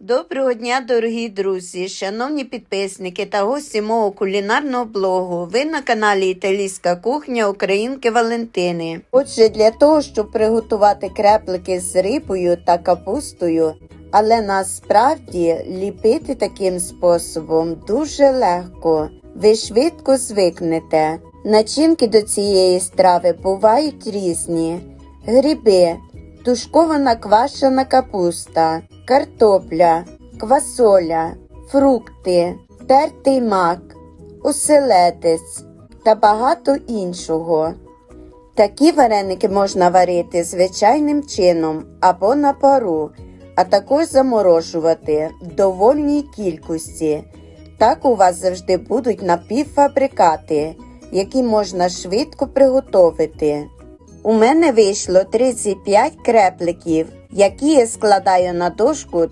Доброго дня, дорогі друзі, шановні підписники та гості мого кулінарного блогу. Ви на каналі Італійська кухня Українки Валентини. Отже, для того, щоб приготувати креплики з рибою та капустою, але насправді ліпити таким способом дуже легко. Ви швидко звикнете. Начинки до цієї страви бувають різні: гриби, тушкована квашена капуста, картопля, квасоля, фрукти, тертий мак, оселедець та багато іншого. Такі вареники можна варити звичайним чином або на пару, а також заморожувати в довольній кількості. Так у вас завжди будуть напівфабрикати, які можна швидко приготувати. У мене вийшло 35 крепликів, які я складаю на дошку